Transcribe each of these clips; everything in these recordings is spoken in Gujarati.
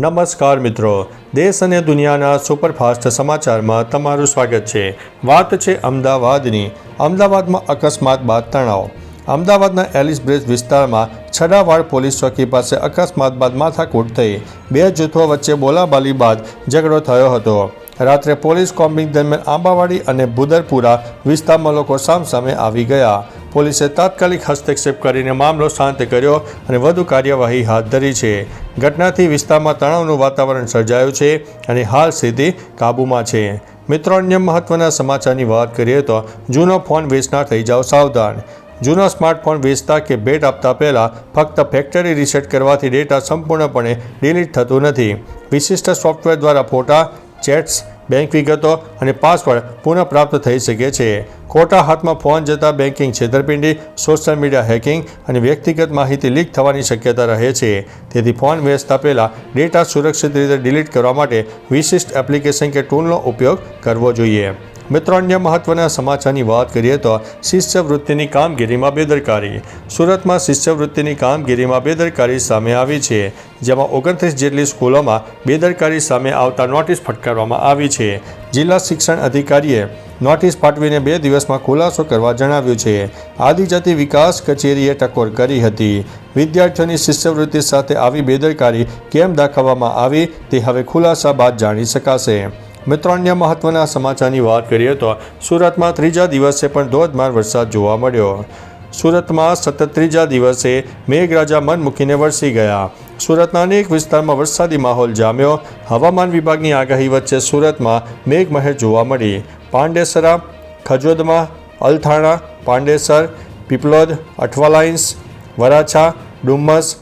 નમસ્કાર મિત્રો. દેશ અને દુનિયાના સુપરફાસ્ટ સમાચારમાં તમારું સ્વાગત છે. વાત છે અમદાવાદની. અમદાવાદમાં અકસ્માત બાદ તણાવ. અમદાવાદના એલિસ બ્રિજ વિસ્તારમાં છડાવાડ પોલીસ ચોકી પાસે અકસ્માત બાદ માથાકૂટ થઈ બે જૂથો વચ્ચે બોલાબાલી બાદ ઝઘડો થયો હતો. રાત્રે પોલીસ કોમ્બિંગ દરમિયાન આંબાવાડી અને ભુદરપુરા વિસ્તારમાં લોકો સામસામે આવી ગયા. પોલીસે તાત્કાલિક હસ્તક્ષેપ કરીને મામલો શાંત કર્યો અને વધુ કાર્યવાહી હાથ ધરી છે. ઘટનાથી વિસ્તારમાં તણાવનું વાતાવરણ સર્જાયું છે અને હાલ સ્થિતિ કાબૂમાં છે. મિત્રો, અન્ય મહત્વના સમાચારની વાત કરીએ તો જૂનો ફોન વેચનાર થઈ જાઓ સાવધાન. જૂનો સ્માર્ટફોન વેચતા કે ભેટ આપતા પહેલાં ફક્ત ફેક્ટરી રીસેટ કરવાથી ડેટા સંપૂર્ણપણે ડિલીટ થતું નથી. વિશિષ્ટ સોફ્ટવેર દ્વારા ફોટા ચેટ્સ, બેંક વિગતો અને પાસવર્ડ પુનઃપ્રાપ્ત થઈ શકે છે. ખોટા હાથમાં ફોન જતા બેન્કિંગ છેતરપિંડી, સોશિયલ મીડિયા હેકિંગ અને વ્યક્તિગત માહિતી લીક થવાની શક્યતા રહે છે. તેથી ફોન વેચતા પહેલાં ડેટા સુરક્ષિત રીતે ડિલીટ કરવા માટે વિશિષ્ટ એપ્લિકેશન કે ટૂલનો ઉપયોગ કરવો જોઈએ. મિત્રો, અન્ય મહત્વના સમાચારની વાત કરીએ તો શિષ્યવૃત્તિની કામગીરીમાં બેદરકારી. સુરતમાં શિષ્યવૃત્તિની કામગીરીમાં બેદરકારી સામે આવી છે, જેમાં ઓગણત્રીસ જેટલી સ્કૂલોમાં બેદરકારી સામે આવતા નોટિસ ફટકારવામાં આવી છે. જિલ્લા શિક્ષણ અધિકારીએ નોટિસ પાઠવીને બે દિવસમાં ખુલાસો કરવા જણાવ્યું છે. આદિજાતિ વિકાસ કચેરીએ ટકોર કરી હતી. વિદ્યાર્થીઓની શિષ્યવૃત્તિ સાથે આવી બેદરકારી કેમ દાખવવામાં આવી તે હવે ખુલાસા બાદ જાણી શકાશે. મિત્રો, અન્ય મહત્વના સમાચારની વાત કરીએ તો સુરતમાં ત્રીજા દિવસે પણ ધોધમાર વરસાદ જોવા મળ્યો. સુરતમાં સતત ત્રીજા દિવસે મેઘરાજા મન મૂકીને વરસી ગયા. સુરતના અનેક વિસ્તારમાં વરસાદી માહોલ જામ્યો. હવામાન વિભાગની આગાહી વચ્ચે સુરતમાં મેઘમહેર જોવા મળી. પાંડેસરા, ખજોદમાં, અલથાણા, પાંડેસર, પીપલોદ, અઠવાલાઇન્સ, વરાછા, ડુમ્મસ,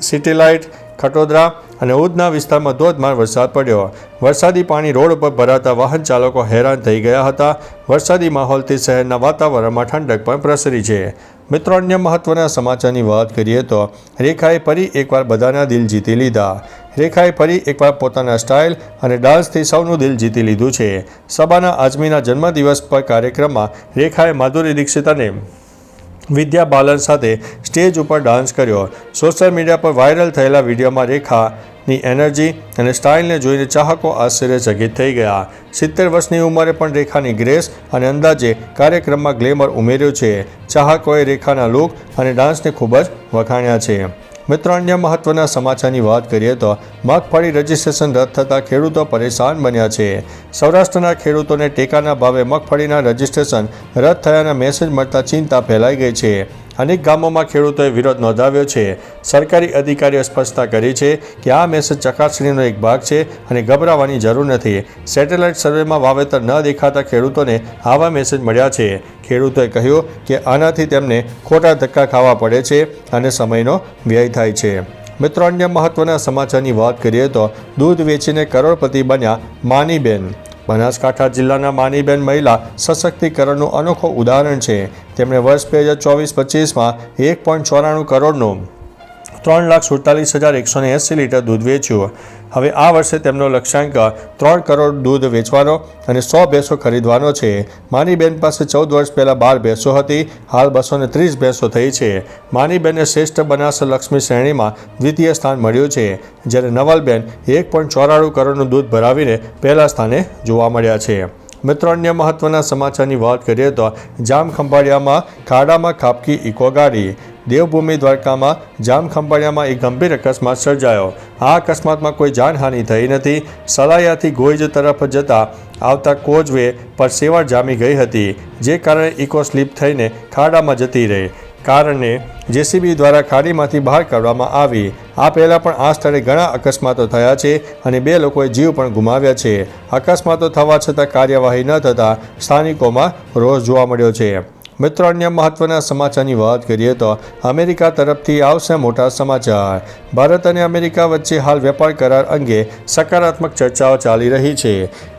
સિટીલાઇટ, ખટોદરા અને ઉધના વિસ્તારમાં ધોધમાર વરસાદ પડ્યો. વરસાદી પાણી રોડ ઉપર ભરાતા વાહન ચાલકો હેરાન થઈ ગયા હતા. વરસાદી માહોલથી શહેરના વાતાવરણમાં ઠંડક પણ પ્રસરી છે. મિત્રો, અન્ય મહત્વના સમાચારની વાત કરીએ તો રેખાએ ફરી એકવાર બધાના દિલ જીતી લીધા. રેખાએ ફરી એકવાર પોતાના સ્ટાઇલ અને ડાન્સથી સૌનું દિલ જીતી લીધું છે. સબાના આઝમીના જન્મદિવસ પર કાર્યક્રમમાં રેખાએ માધુરી દીક્ષિત અને વિદ્યા બાલન સાથે સ્ટેજ ઉપર ડાન્સ કર્યો. સોશિયલ મીડિયા પર વાયરલ થયેલા વિડીયોમાં રેખાની એનર્જી અને સ્ટાઇલને જોઈને ચાહકો આશ્ચર્યચકિત થઈ ગયા. સિત્તેર વર્ષની ઉંમરે પણ રેખાની ગ્રેસ અને અંદાજે કાર્યક્રમમાં ગ્લેમર ઉમેર્યું છે. ચાહકોએ રેખાના લુક અને ડાન્સને ખૂબ જ વખાણ્યા છે. મિત્રો, અન્ય મહત્વના સમાચારની વાત કરીએ તો મગફળી રજીસ્ટ્રેશન રદ થતાં ખેડૂતો પરેશાન બન્યા છે. સૌરાષ્ટ્રના ખેડૂતોને ટેકાના ભાવે મગફળીના રજીસ્ટ્રેશન રદ થયાના મેસેજ મળતા ચિંતા ફેલાઈ ગઈ છે. અનેક ગામોમાં ખેડૂતોએ વિરોધ નોંધાવ્યો છે. સરકારી અધિકારીઓ સ્પષ્ટતા કરી છે કે આ મેસેજ ચકાસણીનો એક ભાગ છે અને ગભરાવાની જરૂર નથી. સેટેલાઇટ સર્વેમાં વાવેતર ન દેખાતા ખેડૂતોને આવા મેસેજ મળ્યા છે. ખેડૂતોએ કહ્યું કે આનાથી તેમને ખોટા ધક્કા ખાવા પડે છે અને સમયનો વ્યય થાય છે. મિત્રો, અન્ય મહત્વના સમાચારની વાત કરીએ તો દૂધ વેચીને કરોડપતિ બન્યા માનીબેન. બનાસકાંઠા જિલ્લાના માનીબેન મહિલા સશક્તિકરણનું અનોખું ઉદાહરણ છે. તેમણે વર્ષ બે હજાર ચોવીસ પચીસમાં એક પોઈન્ટ ચોરાણું કરોડનું ત્રણ લાખ સુડતાલીસ હજાર એકસો ને એંસી લીટર દૂધ વેચ્યું. હવે આ વર્ષે તેમનો લક્ષ્યાંક ત્રણ કરોડ દૂધ વેચવાનો અને સો ભેંસો ખરીદવાનો છે. માનીબેન પાસે ચૌદ વર્ષ પહેલાં બાર ભેંસો હતી, હાલ બસો ને ત્રીસ ભેંસો થઈ છે. માનીબેનને શ્રેષ્ઠ બનાસ લક્ષ્મી શ્રેણીમાં દ્વિતીય સ્થાન મળ્યું છે, જ્યારે નવલબેન એક પોઈન્ટ ચોરાણું કરોડનું દૂધ ભરાવીને પહેલા સ્થાને જોવા મળ્યા છે. મિત્રો, અન્ય મહત્વના સમાચારની વાત કરીએ તો જામ ખંભાળિયામાં ખાડામાં ખાબકી ઇકો ગાડી. દેવભૂમિ દ્વારકામાં જામ ખંભાળિયામાં એક ગંભીર અકસ્માત સર્જાયો. આ અકસ્માતમાં કોઈ જાનહાનિ થઈ નથી. સલાયાથી ગોઈજ તરફ જતા આવતા કોઝવે પર સેવાળ જામી ગઈ હતી, જે કારણે ઇકો સ્લીપ થઈને ખાડામાં જતી રહી. કારણે જેસીબી દ્વારા ખાડીમાંથી બહાર કાઢવામાં આવી. આ પહેલાં પણ આ સ્થળે ઘણા અકસ્માતો થયા છે અને બે લોકોએ જીવ પણ ગુમાવ્યા છે. અકસ્માતો થવા છતાં કાર્યવાહી ન થતાં સ્થાનિકોમાં રોષ જોવા મળ્યો છે. મિત્રો અન્ય મહત્વના સમાચારની વાત કરીએ તો અમેરિકા તરફથી આવશે મોટા સમાચાર. ભારત અને અમેરિકા વચ્ચે હાલ વેપાર કરાર અંગે સકારાત્મક ચર્ચાઓ ચાલી રહી છે.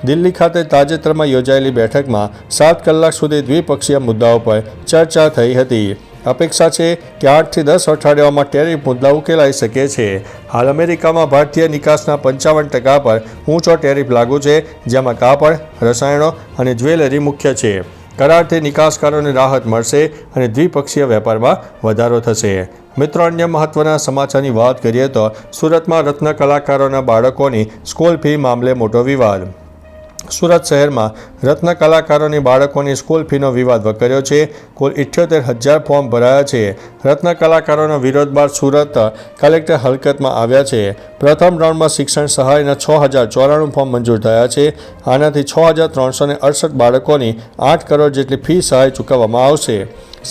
દિલ્હી ખાતે તાજેતરમાં યોજાયેલી બેઠકમાં સાત કલાક સુધી દ્વિપક્ષીય મુદ્દાઓ પર ચર્ચા થઈ હતી. અપેક્ષા છે કે આઠથી દસ અઠવાડિયાઓમાં ટેરિફ મુદ્દા ઉકેલાઈ શકે છે. હાલ અમેરિકામાં ભારતીય નિકાસના પંચાવન ટકા પર ઊંચો ટેરિફ લાગુ છે, જેમાં કાપડ, રસાયણો અને જ્વેલરી મુખ્ય છે. કરારથી નિકાસકારોને રાહત મળશે અને દ્વિપક્ષીય વેપારમાં વધારો થશે. મિત્રો, અન્ય મહત્વના સમાચારની વાત કરીએ તો સુરતમાં રત્ન કલાકારોના બાળકોની સ્કૂલ ફી મામલે મોટો વિવાદ. સુરત શહેરમાં રત્ન કલાકારોની બાળકોની સ્કૂલ ફીનો વિવાદ વકર્યો છે. કુલ ઇઠ્યોતેર હજાર ફોર્મ ભરાયા છે. રત્ન કલાકારોનો વિરોધ બાદ સુરત કલેક્ટર હલકતમાં આવ્યા છે. પ્રથમ રાઉન્ડમાં શિક્ષણ સહાયના છ હજાર ચોરાણું ફોર્મ મંજૂર થયા છે. આનાથી છ હજાર ત્રણસો ને અડસઠ બાળકોની આઠ કરોડ જેટલી ફી સહાય ચૂકવવામાં આવશે.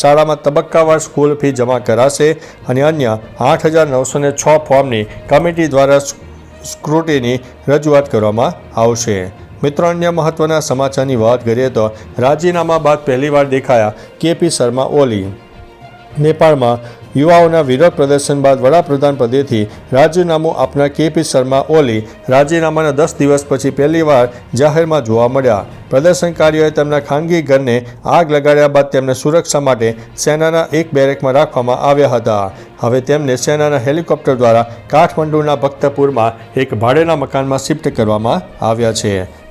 શાળામાં તબક્કાવાર સ્કૂલ ફી જમા કરાશે અને અન્ય આઠ હજાર નવસો છ ફોર્મની કમિટી દ્વારા સ્ક્રુટીની રજૂઆત કરવામાં આવશે. મિત્રો, અન્ય મહત્વના સમાચારની વાત કરીએ તો રાજીનામા બાદ પહેલીવાર દેખાયા કેપી શર્મા ઓલી. નેપાળમાં યુવાઓના વિરોધ પ્રદર્શન બાદ વડાપ્રધાન પદેથી રાજીનામું આપનાર કેપી શર્મા ઓલી રાજીનામાના દસ દિવસ પછી પહેલીવાર જાહેરમાં જોવા મળ્યા. પ્રદર્શનકારીઓએ તેમના ખાનગી ઘરને આગ લગાડ્યા બાદ તેમને સુરક્ષા માટે સેનાના એક બેરેકમાં રાખવામાં આવ્યા હતા. હવે તેમને સેનાના હેલિકોપ્ટર દ્વારા કાઠમંડુના ભક્તપુરમાં એક ભાડેના મકાનમાં શિફ્ટ કરવામાં આવ્યા છે.